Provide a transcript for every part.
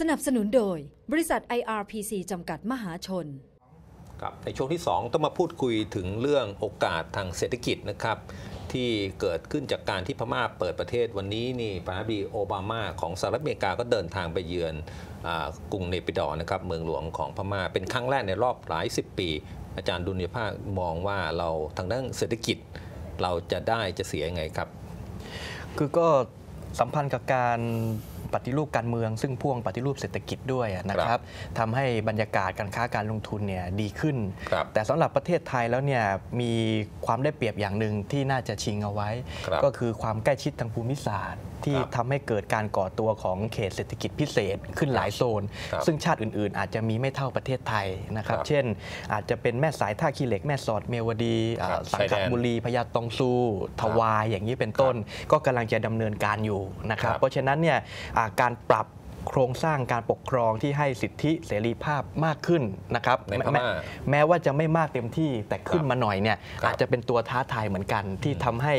สนับสนุนโดย บริษัท IRPC จำกัดมหาชน ครับในช่วงที่ 2 ต้องมาพูดคุยถึงเรื่องโอกาสทางเศรษฐกิจนะครับ ที่เกิดขึ้นจากการที่พม่าเปิดประเทศวันนี้นี่ประธานาธิบดีโอบามาของสหรัฐอเมริกาก็เดินทางไปเยือนอากรุงเนปิดอร์นะครับเมืองหลวงของพม่าเป็นครั้งแรกในรอบหลายสิบปี อาจารย์ดุลยภาคมองว่าเราทางด้านเศรษฐกิจเราจะได้จะเสียยังไงครับ คือก็สัมพันธ์กับการ ปฏิรูปการเมือง ซึ่งพ่วงปฏิรูปเศรษฐกิจด้วยนะคครัรับบทำให้บรรยากาศการค้าการลงทุนเนี่ยดีขึ้นครับแต่สำหรับประเทศไทยแล้วเนี่ยมีความได้เปรียบอย่างหนึ่งที่น่าจะชิงเอาไว้ครับก็คือความใกล้ชิดทางภูมิศาสตร์ ที่ครับทำให้เกิดการก่อตัวของเขตเศรษฐกิจพิเศษขึ้นหลายโซนครับซึ่งชาติอื่น ๆ อาจจะมีไม่เท่าประเทศไทยนะครับครับ เช่น อาจจะเป็นแม่สายท่าขี้เหล็กแม่สอดเมวดีอ่าครับสังชายขแดนบุรีพญาตองซูทวายอย่างนี้เป็นต้น ก็กำลังจะดำเนินการอยู่นะครับครับ เพราะฉะนั้นเนี่ยอ่าการปรับ โครงสร้างการปกครองที่ให้สิทธิเสรีภาพมากขึ้นนะครับในพแม้ม่าแม้ว่าจะไม่มากเต็มที่แต่ขึ้นครับมาหน่อยเนี่ยครับอาจจะเป็นตัวท้าทายเหมือนกัน ที่ทำให้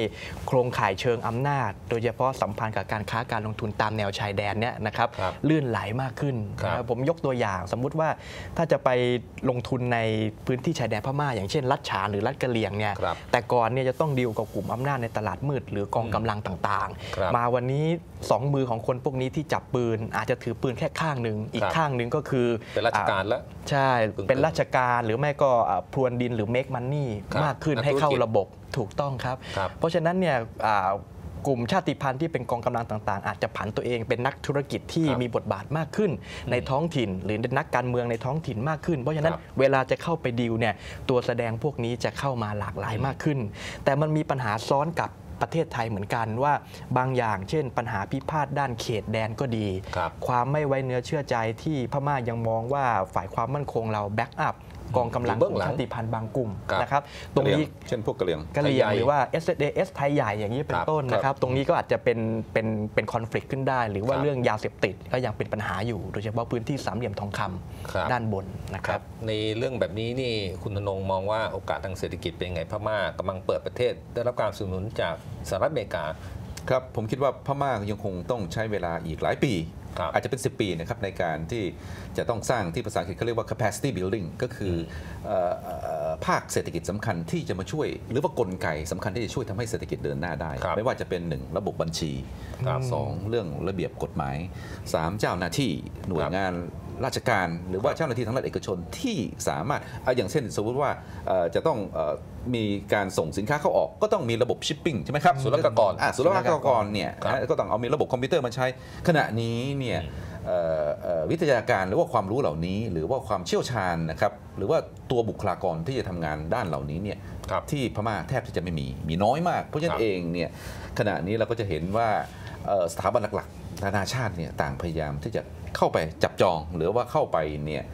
โครงข่ายเชิงอำนาจ โดยเฉพาะสัมพันธ์กับการค้าการลงทุนตามแนวชายแดนเนี่ยนะครับครับลื่นไหลมากขึ้นครับนะครับผมยกตัวอย่างสมมุติว่าถ้าจะไปลงทุนในพื้นที่ชายแดนพม่า อย่างเช่น รัฐฉานหรือรัฐกะเหรี่ยงเนี่ยครับแต่ก่อนเนี่ยจะต้องดีลกับกลุ่มอำนาจในตลาดมืด หรือ กองกำลังต่างครับๆมาวันนี้สองมือของคนพวกนี้ที่จับปืนอาจจะถือปืนแค่ข้างหนึ่งอีคกรับข้างหนึ่งก็คือเป็นราชการแล้วใช่กึ่งๆเป็นราชการหรือไม่ก็อ่าพรวนดินหรือ make money ครับมากขึ้นนักให้เข้าธุรกิจระบบถูกต้องครับครับ เพราะฉะนั้นเนี่ยอ่ากลุ่มชาติพันธุ์ที่เป็นกองกำลังต่างๆ อาจจะผันตัวเองเป็นนักธุรกิจที่ครับมีบทบาทมากขึ้น ในท้องถิ่น หรือเป็นนักการเมืองในท้องถิ่นมากขึ้น เพราะฉะนั้นครับเวลาจะเข้าไปดีลเนี่ยตัวแสดงพวกนี้จะเข้ามาหลากหลายมากขึ้น แต่มันมีปัญหาซ้อนกับ ประเทศไทยเหมือนกันว่าบางอย่างเช่น ปัญหาพิพาทด้านเขตแดนก็ดีครับความไม่ไว้เนื้อเชื่อใจที่พม่ายังมองว่าฝ่ายความมั่นคงเราแบ็กอัพ กองกำลังอยู่เบื้องหลังชาติพันธุ์บางกลุ่มครับนะครับตรงนี้เช่นพวกกะเหรี่ยงกะเหรี่ยงไทยใหญ่หรือว่า s s ไทยใหญ่อย่างนี้เป็คนรับต้นนะครับตรงนี้ก็อาจจะเป็นเป็นเป็นคอน FLICT ขึ้นได้ หรือว่าครับเรื่องยาเสพติดก็ยังเป็นปัญหาอยู่ โดยเฉพาะพื้นที่สามเหลี่ยมทองคำครับด้านบนนะคครัรับบในเรื่องแบบนี้นี่คุณธนงมองว่าโอกาสทางเศรษฐกิจเป็นไงพม่ากำลังเปิดประเทศ ได้รับการสนับสนุนจากสหรัฐอเมริกาครับผมคิดว่าพม่ายังคงต้องใช้เวลาอีกหลายปีครับ อาจจะเป็น 10 ปีนะครับในการที่จะต้องสร้างที่ภาษาอังกฤษเขาเรียกว่า capacity building ก็คือเอ่อเอ่อภาคเศรษฐกิจสำคัญที่จะมาช่วย หรือว่ากลไกสำคัญที่จะช่วยทำให้เศรษฐกิจเดินหน้าได้ครับไม่ว่าจะเป็น 1 ระบบบัญชีครับสองเรื่องระเบียบกฎหมาย 3 เจ้าหน้าที่หน่วยงาน ราชการหรือว่าเจ้าหน้าที่ทางรัฐเอกชนที่สามารถอะอย่างเช่น สมมติว่าเอ่อจะต้องเอ่อมีการส่งสินค้าเข้าออกก็ต้องมีระบบชิปปิ้งใช่ไหมครับศุลกากรอะศุลกากรเนี่ยครับนะก็ต้องเอามีระบบคอมพิวเตอร์มาใช้ขณะนี้เนี่ยเอ่อเอ่อวิทยาการหรือว่าความรู้เหล่านี้ หรือว่าความเชี่ยวชาญนะครับหรือว่าตัวบุคลากรที่จะทำงานด้านเหล่านี้เนี่ยครับที่พม่าแทบที่จะไม่มีมีน้อยมาก เพราะฉะครันั้นบเองเนี่ยขณะนี้เราก็จะเห็นว่าเอ่อสถาบันหลักๆนานาชาติเนี่ยต่างพยายามที่จะ เข้าไปจับจองหรือว่าเข้าไปเนี่ย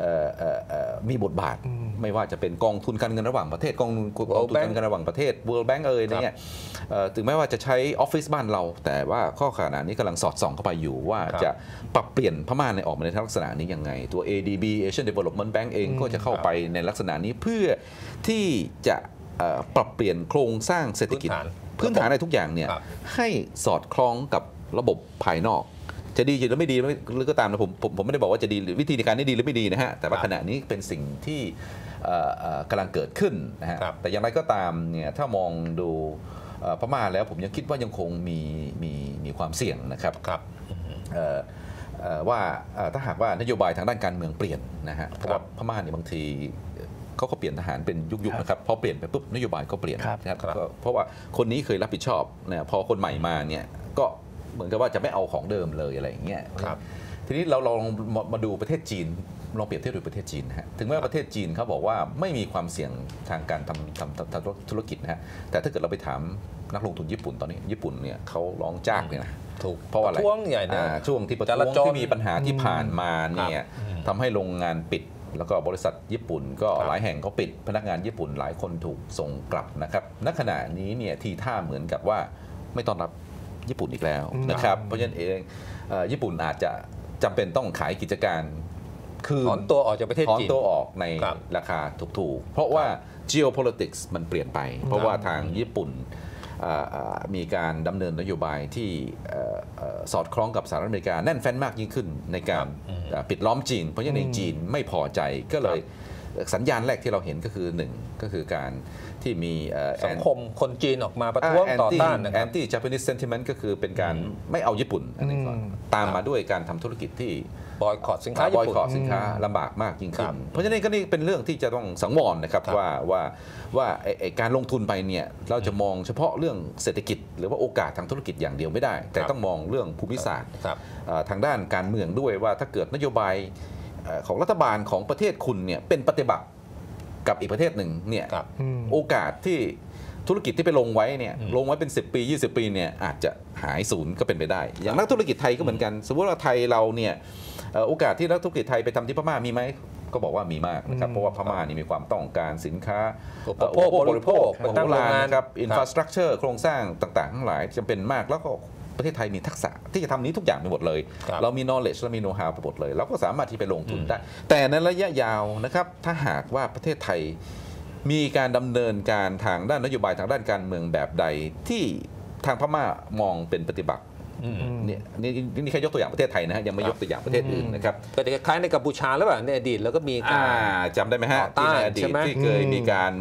เอ่อเอ่อเอ่อมีบทบาทไม่ว่าจะเป็นกองทุนการเงินระหว่างประเทศกองทุนกองทุนการเงินระหว่างประเทศ World Bank เอ่ยเนี่ยเอ่อถึงแม้ว่าจะใช้ออฟฟิศบ้านเรา แต่ว่าข้อขนาดนี้กำลังสอดส่องเข้าไปอยู่ว่าครับจะปรับเปลี่ยนพม่าในออกมาในลักษณะนี้ยังไง ตัว ADB Asian Development Bank เองก็จะเข้าไปในลักษณะนี้เพื่อที่จะเอ่อปรับเปลี่ยนโครงสร้างเศรษฐกิจ พื้นฐานพื้นฐานในทุกอย่างเนี่ยครับให้สอดคล้องกับระบบภายนอก จะดีหรือไม่ดีหรือก็ตามนะผมผมผมไม่ได้บอกว่าจะดีหรือวิธีในการนี้ดีหรือไม่ดีนะฮะแต่ว่าครับขณะนี้เป็นสิ่งที่เอ่อเอ่อกำลังเกิดขึ้นนะฮะครับแต่อย่างไรก็ตามเนี่ยถ้ามองดูเอ่อพม่าแล้วผมยังคิดว่ายังคงมีมีมีความเสี่ยงนะครับครับเอ่อเอ่อว่าเอ่อถ้าหากว่านโยบายทางด้านการเมืองเปลี่ยนนะฮะเพราะว่าพม่าเนี่ยบางทีเขาก็เปลี่ยนทหารเป็นยุคๆนะครับพอเปลี่ยนไปปุ๊บนโยบายก็เปลี่ยนครับนะครับครับก็เพราะว่าคนนี้เคยรับผิดชอบเนี่ยพอคนใหม่มาเนี่ยก็ เหมือนกับว่าจะไม่เอาของเดิมเลยอะไรอย่างเงี้ยครับทีนี้เราลองมามาดูประเทศจีนลองเปรียบเทียบดูประเทศจีนนะฮะถึงแม้ว่าประเทศจีนเขาบอกว่าไม่มีความเสี่ยงทางการทำทำทำทำธุรกิจนะฮะแต่ถ้าเกิดเราไปถามนักลงทุนญี่ปุ่นตอนนี้ ญี่ปุ่นเนี่ยเขาร้องจ้างเลยนะถูกเพราะว่าอะไรประท้วงใหญ่นะอ่าช่วงที่ประจท้วรางจรที่มีปัญหาที่ผ่านมาเนี่ยครับอืมทำให้โรงงานปิดแล้วก็บริษัทญี่ปุ่นก็ครับหลายแห่งก็ปิดพนักงานญี่ปุ่นหลายคนถูกส่งกลับนะครับณขณะนี้เนี่ยทีท่าเหมือนกับว่าไม่ต้อนรับ ญี่ปุ่นอีกแล้วนะครับเพราะฉะนั้นเองเอ่อญี่ปุ่นอาจจะจำเป็นต้องขายกิจการคืนถอนตัวออกจากประเทศถอนจีนตัวออกในครับราคาถูกๆ เพราะว่า geopolitics มันเปลี่ยนไป เพราะว่าทางญี่ปุ่นอ่าอ่ามีการดำเนินนโยบายที่เอ่อเอ่อสอดคล้องกับสหรัฐอเมริกาแน่นแฟ้นมากยิ่งขึ้นในการอ่าปิดล้อมจีน เพราะฉะนั้นอืมจีนไม่พอใจก็เลย สัญญาณแรกที่เราเห็นก็คือหนึ่งก็คือการที่มีเอ่อสังคมคนจีนออกมาประท้วงต่อต้านนะคแอรับนตี้ Japanese sentiment ก็คือเป็นการไม่เอาญี่ปุ่นอันนี้ก่อนอืมตามมาด้วยการทำธุรกิจที่บอยคอรสินค้าบญี่อยปุ่นคอรสินค้าลำบากมากยิ่งขึ้ครันบเพราะฉะนั้นก็นี่เป็นเรื่องที่จะต้องสังวรนะครับครับว่าว่าว่าไอ้ไอ้การลงทุนไปเนี่ยเราจะมองเฉพาะเรื่องเศรษฐกิจ หรือว่าโอกาสทางธุรกิจอย่างเดียวไม่ได้ แต่ครับต้องมองเรื่องภูมิศาสตร์ครับเอ่อทางด้านการเมืองด้วยว่าถ้าเกิดนโยบายเอ่อ ของรัฐบาลของประเทศคุณเนี่ยเป็นปฏิบัติกับอีกประเทศหนึ่งเนี่ยครับอืมโอกาสที่ธุรกิจที่ไปลงไว้เนี่ยอืมลงไว้เป็น 10 ปี 20 ปีเนี่ยอาจจะหายศูนย์ก็เป็นไปได้ อย่างนักธุรกิจไทยก็เหมือนกัน สมมติว่าไทยเราเนี่ยเอ่อโอกาสที่นักธุรกิจไทยไปทำที่พม่ามีไหมก็บอกว่ามีมากนะครับอืมเพราะว่าพม่านี่มีความต้องการสินค้าอุปโภคบริโภคบริโภคตั้งโรงงานนะครับครับอินฟราสตรักเจอร์โครงสร้างต่างๆ ทั้งหลายจำเป็นมากแล้วก็ ประเทศไทยมีทักษะที่จะทำนี้ทุกอย่างไปหมดเลยครับเรามี knowledge เรามี know how ไปหมดเลย เราก็สามารถที่ไปลงทุนได้ แต่ในระยะยาวนะครับถ้าหากว่าประเทศไทยมีการดำเนินการทางด้านนโยบายทางด้านการเมืองแบบใดที่ทางพม่ามองเป็นปฏิบัติอืมเนี่ยนี่นี่แค่ยกตัวอย่างประเทศไทยนะฮะยังไม่ครับยกตัวอย่างประเทศอื่นนะครับก็จะคล้ายๆในกัมพูชาหรือเปล่าในอดีตแล้วก็มีกาอ่ารจำได้ไหมฮะต่อที่ต้านในอดีใช่ตไหมที่เคยมีการ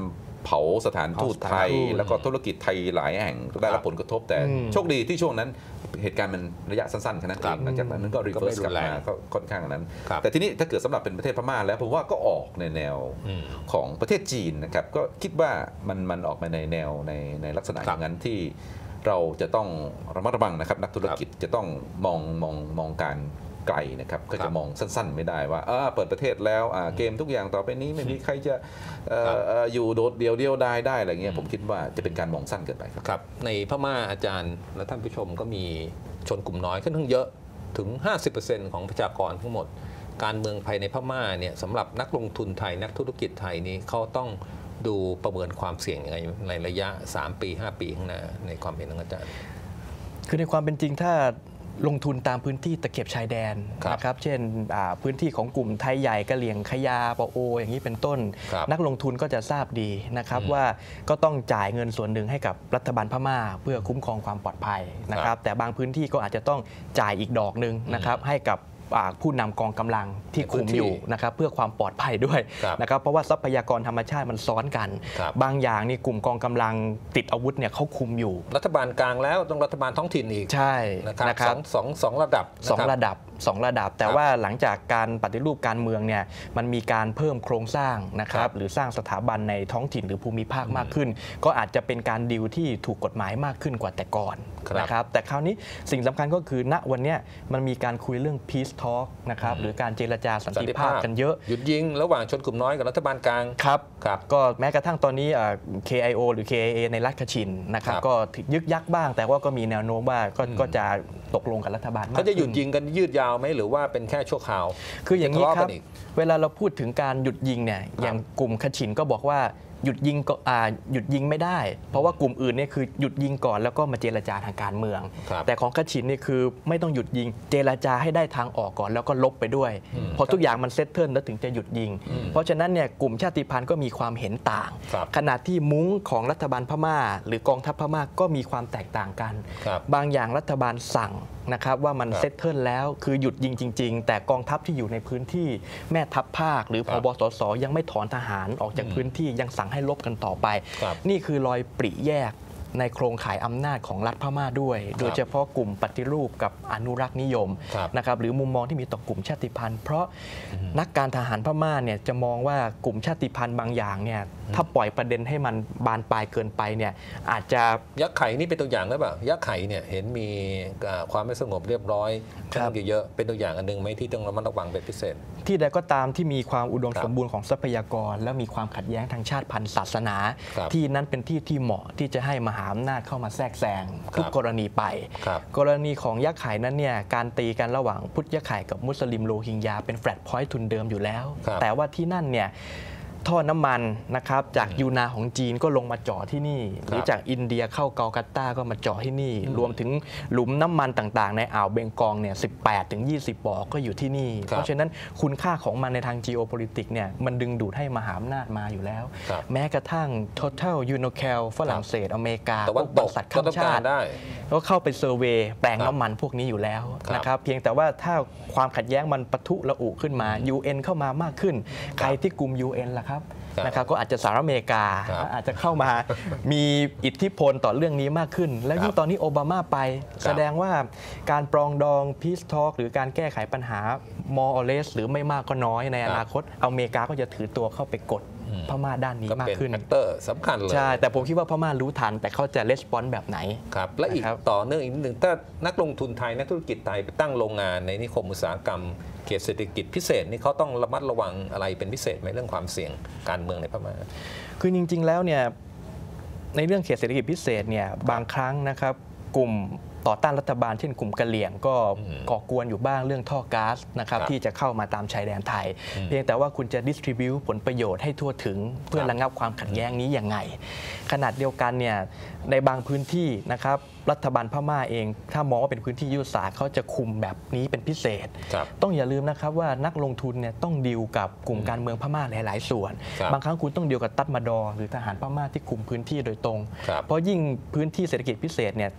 เผาสถานทูตเผาสถานไทยทูตแล้วก็ธุรกิจไทยหลายแห่งได้รับผลกระทบแต่อืมโชคดีที่ช่วงนั้นเหตุการณ์มันระยะสั้นๆแค่นั้นเอครับงหลังจากนั้นก็รีก็เฟิไม่ร์สรุกลับนแรงมาก็ค่อนข้างนั้นครับแต่ทีนี้ถ้าเกิดสำหรับเป็นประเทศพม่าแล้วผมว่าก็ออกในแนวอืมของประเทศจีนนะครับก็คิดว่ามันมันออกมาในแนวในในลักษณะคอรับย่างนั้นที่เราจะต้องระมัดระวังนะครับนักธุรกิจจะต้องมองมองมองการ ไกลนะครับก็ครัจะบมองสั้นๆ ไม่ได้ว่าอ่าเปิดประเทศแล้วอ่าเกมทุกอย่างต่อไปนี้ไม่มีใครจะเอ่อครับเอ่ออยู่โดดเดียวเดียวได้ได้อะไรเงี้ยผมคิดว่าจะเป็นการมองสั้นเกินไปครับครับ ในพม่าอาจารย์และท่านผู้ชมก็มีชนกลุ่มน้อยค่อนข้างเยอะถึง 50%ของประชากรทั้งหมด การเมืองภายในพม่าเนี่ยสำหรับนักลงทุนไทยนักธุรกิจไทยนี้เขาต้องดูประเมินความเสี่ยงยังไงในระยะ 3 ปี 5 ปีข้างหน้าในความเห็นของอาจารย์ คือในความเป็นจริงถ้า ลงทุนตามพื้นที่ตะเข็บชายแดนครับนะครับเช่นอ่าพื้นที่ของกลุ่มไทยใหญ่กะเหลี่ยงขยาปะโอ อย่างนี้เป็นต้นครับนักลงทุนก็จะทราบดีนะครับอืมว่าก็ต้องจ่ายเงินส่วนหนึ่งให้กับรัฐบาลพม่า เพื่อคุ้มครองความปลอดภัยนะคครัรับบแต่บางพื้นที่ก็อาจจะต้องจ่ายอีกดอกหนึ่งนะครับให้กับอ่า ผู้นำกองกำลังที่คุมอยู่นะครับเพื่อความปลอดภัยด้วยครับนะครับเพราะว่าทรัพยากรธรรมชาติมันซ้อนกันครับบางอย่างนี่กลุ่มกองกำลังติดอาวุธเนี่ยเขาคุมอยู่ รัฐบาลกลางแล้วต้องรัฐบาลท้องถิ่นอีกใช่นะครับนะคสรัอบงสองสองระดับนคสองบระดับสองระดับ แต่ครับว่าหลังจากการปฏิรูปการเมืองเนี่ยมันมีการเพิ่มโครงสร้างนะคครัรับบหรือสร้างสถาบันในท้องถิ่นหรือภูมิภาคมากขึ้น ก็อาจจะเป็นการดิวที่ถูกกฎหมายมากขึ้นกว่าแต่ก่อนครับนะครับแต่คราวนี้สิ่งสำคัญก็คือณวันเนี้ยมันมีการคุยเรื่อง peace talk นะครับหรือการเจรจาสันติภาพกันเยอะ หยุดยิง ระหว่างชนกลุ่มน้อยกับรัฐบาลกลางครับครับก็แม้กระทั่งตอนนี้อ่า KIO หรือ KIA ในรัฐคชินนะครับครับก็ยึกยักบ้าง แต่ว่าก็มีแนวโน้มว่าก็อืมก็จะตกลงกับรัฐบาลมากเขาจะหยุดขึ้นยิงกันยืดยาวไหมหรือว่าเป็นแค่ชั่วคราวคืออย่างนี้ทะเลาะคกัรับนอีกเวลาเราพูดถึงการหยุดยิงเนี่ยอย่างกลุ่มขชินก็บอกว่าหยุดยิงก็อ่าหยุดยิงไม่ได้ เพราะว่ากลุ่มอื่นเนี่ยคือหยุดยิงก่อนแล้วก็มาเจรจาทางการเมืองครับแต่ของขชินเนี่ยคือไม่ต้องหยุดยิง เจรจาให้ได้ทางออกก่อนแล้วก็ลบไปด้วยอืมพอทุกอย่างมันเซตเทิลแล้วถึงจะหยุดยิงอืมเพราะฉะนั้นเนี่ยกลุ่มชาติพันธุ์ก็มีความเห็นต่างครับขณะที่มุ้งของรัฐบาลพม่า หรือกองทัพพม่าก็มีความแตกต่างกันครับบางอย่างรัฐบาลสั่งนะครับว่ามันครับเซตเทิลแล้วคือหยุดยิงจริง ๆ แต่กองทัพที่อยู่ในพื้นที่แม่ทัพภาค หรือคพรับบสสยังไม่ถอนทหารออกจากอืมพื้นที่ยังสั่งให้ลบกันต่อไปครับนี่คือรอยปริแยก ในโครงข่ายอำนาจของรัฐพม่าด้วย โดยเฉพาะกลุ่มปฏิรูปกับอนุรักษ์นิยมครับนะครับหรือมุมมองที่มีต่อกลุ่มชาติพันธุ์ เพราะนักการทหารพม่าเนี่ยจะมองว่ากลุ่มชาติพันธุ์บางอย่างเนี่ยถ้าปล่อยประเด็นให้มันบานปลายเกินไปเนี่ยอาจจะยักษ์ไข่นี่เป็นตัวอย่างหรือเปล่ายักษ์ไข่เนี่ยเห็นมีอ่าความไม่สงบเรียบร้อยครับค่อนข้างเยอะๆเป็นตัวอย่างอันหนึงไหมที่ต้องระมัดระวังเป็นพิเศษ ที่ใดก็ตามที่มีความอุดมครับสมบูรณ์ของทรัพยากร และมีความขัดแย้งทางชาติพันธุ์ศาสนาครับที่นั้นเป็นที่ที่เหมาะที่จะให้มหาอำนาจเข้ามาแทรกแซงทุกครับกรณีไปครับกรณีของยักษ์ไข่นั้นเนี่ยการตีกันระหว่างพุทธยักษ์ไข่กับมุสลิมโรฮิงญาเป็นแฟลตพอยต์ทุนเดิมอยู่แล้วครับแต่ว่าที่นั่นเนี่ย ท่อน้ำมันนะครับจากยูนาของจีนก็ลงมาเจาะที่นี่ หรือจากอินเดียเข้าเกากัตตาก็มาเจาะที่นี่ รวมถึงหลุมน้ำมันต่างๆ ในอ่าวเบงกอลเนี่ย18ถึง20บ่อก็อยู่ที่นี่ครับเพราะฉะนั้นคุณค่าของมันในทาง geopolitics เนี่ยมันดึงดูดให้มหาอำนาจมาอยู่แล้วครับแม้กระทั่ง Total Unocal ฝรั่งเศสอเมริกาแต่ว่าพวกตบกริษัทก็ข้ามต้องชาการติได้ก็เข้าไปเซอร์เวย์แปลงครับน้ำมันพวกนี้อยู่แล้วครับนะครับเพียงแต่ว่าถ้าความขัดแย้งมันปะทุระอุขึ้นมา UN เข้ามามากขึ้น ใครที่กลุ่ม UN ล่ะครับครับนะครับก็อาจจะสหรัฐอเมริกาครับอาจจะเข้ามามีอิทธิพลต่อเรื่องนี้มากขึ้น แล้วยิ่คงรับตอนนี้โอบามาไปครับแสดงว่าการปรองดอง peace talk หรือการแก้ไขปัญหา more or less หรือไม่มากก็น้อยในอนาคตอเมริกาก็จะถือตัวเข้าไปกด พม่าด้านนี้ก็มาเป็กนขึ้นแฟกเตอร์สำคัญเลยใช่แต่ผมคิดว่าพม่ารู้ทัน แต่เขาจะレスปอนแบบไหนครับและอีกนะครับต่อเนื่องอีกนิดหนึ่งถ้านักลงทุนไทยนักธุรกิจไทยไปตั้งโรงงานในนิคมอุตสาหกรรมเขตเศรษฐกิจพิเศษนี่เขาต้องระมัดระวังอะไรเป็นพิเศษไหมเรื่องความเสี่ยงการเมืองในพม่าคือจริง ๆ แล้วเนี่ยในเรื่องเขตเศรษฐกิจพิเศษเนี่ยบางครั้งนะครับกลุ่ม ต่อต้านรัฐบาลเช่นกลุ่มกะเหลี่ยงก็อืมก่อกวนอยู่บ้างเรื่องท่อก๊าซนะครับครับที่จะเข้ามาตามชายแดนไทยอืมเพียงแต่ว่าคุณจะดิสทริบิวผลประโยชน์ให้ทั่วถึง เพื่อครับระงับความขัดแย้งนี้ยังไง ขนาดเดียวกันเนี่ยในบางพื้นที่นะครับรัฐบาลพม่าเอง ถ้ามองว่าเป็นพื้นที่ยุทธศาสตร์เขาจะคุมแบบนี้เป็นพิเศษครับต้องอย่าลืมนะครับว่านักลงทุนเนี่ยต้องดีลกับกลุ่มการเมืองพม่าหลาย ๆ ส่วนครับบางครั้งคุณต้องดีลกับตัดมาดอร์หรือทหารพม่าที่คุมพื้นที่โดยตรงครับเพราะยิ่งพื้นที่เศรษฐกิจพิเศษเนี่ย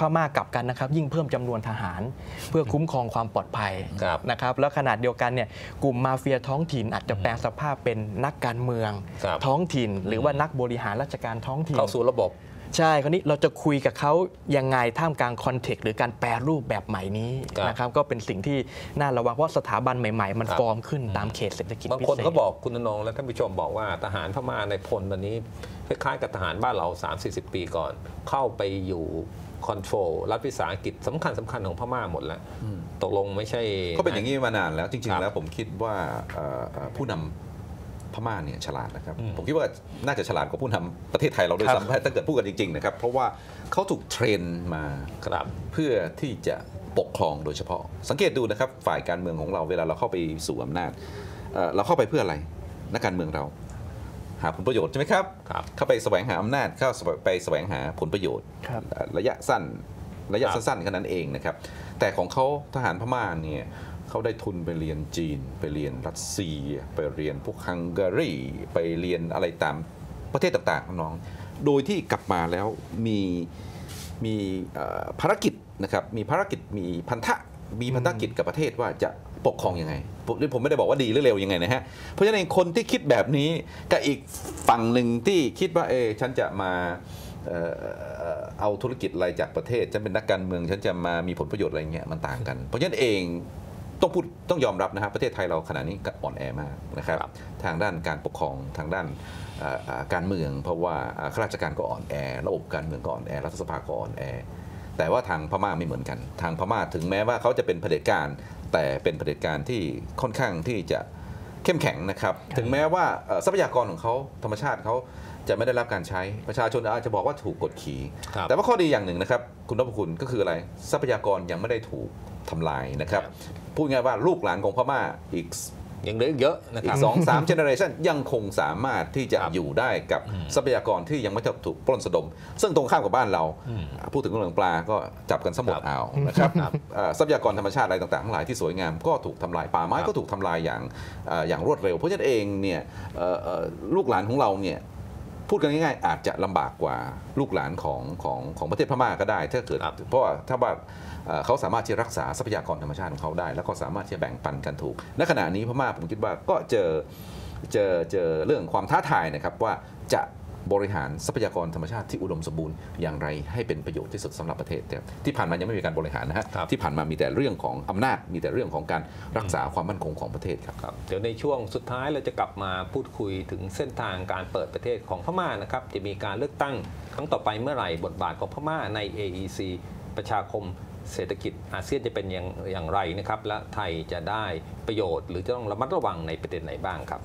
พม่ากลับกันนะครับ ยิ่งเพิ่มจำนวนทหาร เพื่อคุ้มครองความปลอดภัยครับนะครับ แล้วขนาดเดียวกันเนี่ยกลุ่มมาเฟียท้องถิ่นอาจจะแปลงสภาพเป็นนักการเมืองครับท้องถิ่น หรือว่านักบริหารราชการท้องถิ่นเข้าสู่ระบบใช่คราวนี้เราจะคุยกับเขายังไงท่ามกลางคอนเทกต์หรือการแปรรูปแบบใหม่นี้ครับนะครับก็เป็นสิ่งที่น่าระวังเพราะสถาบันใหม่ๆ มันครับฟอร์มขึ้นตามเขตเศรษฐกิจบางพิคนเศษก็บอกคุณนงและท่านผู้ชมบอกว่าทหารพม่าในพลตอนนี้คล้ายๆกับทหารบ้านเรา 3-40 ปีก่อน เข้าไปอยู่ คอนโทรลรัฐวิสาหกิจสำคัญสำคัญของพม่าหมดแล้ว ตกลงไม่ใช่ ก็เป็นอย่างนี้มานานแล้ว จริคงรับๆแล้วผมคิดว่าเอ่อเอ่อผู้นำพม่าเนี่ยฉลาดนะครับอืมผมคิดว่าน่าจะฉลาดกว่าผู้นำประเทศไทยเราด้วยครับซ้ำถ้าเกิดพูดกันจริงๆนะครับเพราะว่าเขาถูกเทรนมาครับเพื่อที่จะปกครองโดยเฉพาะ สังเกตดูนะครับฝ่ายการเมืองของเราเวลาเราเข้าไปสู่อำนาจเอ่อเราเข้าไปเพื่ออะไรนักการเมืองเรา หาผลประโยชน์ใช่ไหมครับครับ เข้าไปแสวงหาอำนาจเข้าไปแสวงหาผลประโยชน์ครับเอ่อระยะสั้นระยะครับสั้นๆแค่นั้นเองนะครับ แต่ของเขาทหารพม่าเนี่ยเขาได้ทุนไปเรียนจีน ไปเรียนรัสเซีย ไปเรียนพวกฮังการีไปเรียนอะไรตามประเทศต่างๆน้องๆโดยที่กลับมาแล้วมีมีเอ่อภารกิจนะครับมีภารกิจมีพันธะมีพันธกิจกับประเทศว่าจะ ปกครองยังไงผมผมไม่ได้บอกว่าดีหรือเร็วยังไงนะฮะ เพราะฉะนั้นคนที่คิดแบบนี้กับอีกฝั่งหนึ่งที่คิดว่าเออฉันจะมาเอ่อเอ่อเอาธุรกิจอะไรจากประเทศ ฉันเป็นนักการเมืองฉันจะมามีผลประโยชน์อะไรเงี้ยมันต่างกัน เพราะฉะนั้นเองต้องพูดต้องยอมรับนะครับประเทศไทยเราขณะนี้ก็อ่อนแอมากนะครับครับ ทางด้านการปกครองทางด้านเอ่อเอ่อการเมือง เพราะว่าเอ่อข้าราชการก็อ่อนแอระบบการเมืองก็อ่อนแอรัฐสภาก็อ่อนแอแต่ว่าทางพม่าไม่เหมือนกัน ทางพม่าถึงแม้ว่าเขาจะเป็นเผด็จการ แต่เป็นเผด็จการที่ค่อนข้างที่จะเข้มแข็งนะครับ ถึงแม้ว่าเอ่อทรัพยากรของเขาธรรมชาติเขาจะไม่ได้รับการใช้ประชาชนอาจจะบอกว่าถูกกดขี่ครับแต่ว่าข้อดีอย่างหนึ่งนะครับ คุณนพคุณก็คืออะไรทรัพยากรยังไม่ได้ถูกทำลายนะครับครับ พูดง่ายว่าลูกหลานของพม่าอีก ยังเหลืออีกเยอะนะคอีรับกสองสามเจเนอเรชันยังคงสามารถที่จะครับอยู่ได้กับอืมทรัพยากรที่ยังไม่ถูกปล้นสะดม ซึ่งตรงข้ามกับบ้านเราอืมพูดถึงเรื่องปลาก็จับกันสมดครับอ่าวนะครับครับเอ่อทรัพยากรธรรมชาติอะไรต่างๆทั้งหลายที่สวยงามก็ถูกทำลายป่าไม้ครับก็ถูกทำลายอย่างเอ่ออย่างรวดเร็ว เพราะฉะนั้นเองเนี่ยเอ่อเอ่อลูกหลานของเราเนี่ย พูดกันง่ายๆอาจจะลำบากกว่าลูกหลานของของของประเทศพม่าก็ได้ ถ้าเกิดครับเพราะว่าถ้าว่าเอ่อเขาสามารถที่จะรักษาทรัพยากรธรรมชาติของเขาได้ แล้วก็สามารถที่จะแบ่งปันกันถูกณขณะนี้พม่าผมคิดว่าก็เจอเจอเจอเรื่องความท้าทายนะครับว่าจะ บริหารทรัพยากรธรรมชาติที่อุดมสมบูรณ์อย่างไรให้เป็นประโยชน์ที่สุดสำหรับประเทศแต่ที่ผ่านมายังไม่มีการบริหารนะฮะครับที่ผ่านมามีแต่เรื่องของอำนาจ มีแต่เรื่องของการรักษาความมั่นคงของประเทศครับครับเดี๋ยวในช่วงสุดท้ายเราจะกลับมาพูดคุยถึงเส้นทางการเปิดประเทศของพม่านะครับจะมีการเลือกตั้งครั้งต่อไปเมื่อไหร่บทบาทของพม่าใน AEC ประชาคมเศรษฐกิจอาเซียนจะเป็นอย่างอย่างไรนะครับ และไทยจะได้ประโยชน์ หรือจะต้องระมัดระวังในประเด็นไหนบ้างครับ